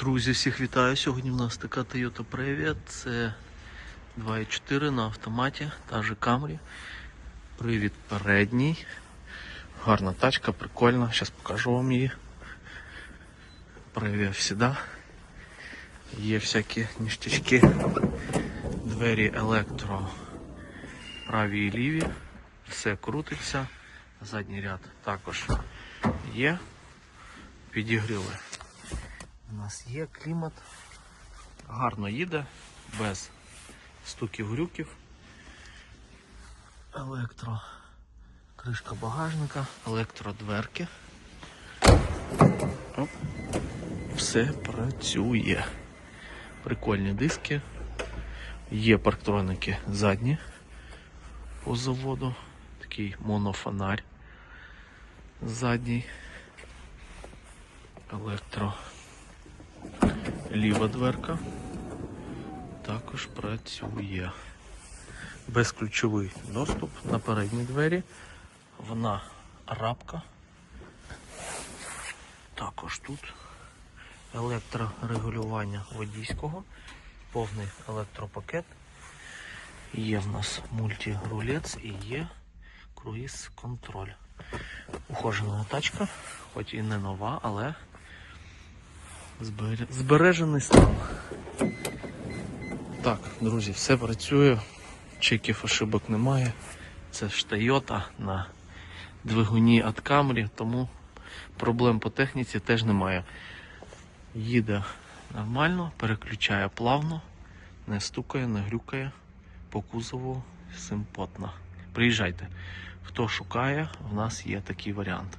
Друзі, всіх вітаю. Сьогодні в нас така Toyota Previa. Це 2.4 на автоматі, та же Camry. Привід передній. Гарна тачка, прикольна. Зараз покажу вам її. Previa всіда. Є всякі ніштячки. Двері електро праві і ліві. Все крутиться. Задній ряд також є. Підігріли. У нас є клімат. Гарно їде, без стуків грюків. Електро. Кришка багажника, електродверки. Оп. Все працює. Прикольні диски. Є парктроники задні по заводу. Такий монофонарь задній. Електро. Ліва дверка також працює. Безключовий доступ на передні двері. Вона рабка. Також тут електрорегулювання водійського, повний електропакет. Є в нас мультирулець і є круїз контроль. Ухожена тачка, хоч і не нова, але Збере- Збережений стан. Так, друзі, все працює. Чеків ошибок немає. Це ж Toyota на двигуні від Camry, тому проблем по техніці теж немає. Їде нормально, переключає плавно, не стукає, не грюкає. По кузову симпотно. Приїжджайте. Хто шукає, в нас є такий варіант.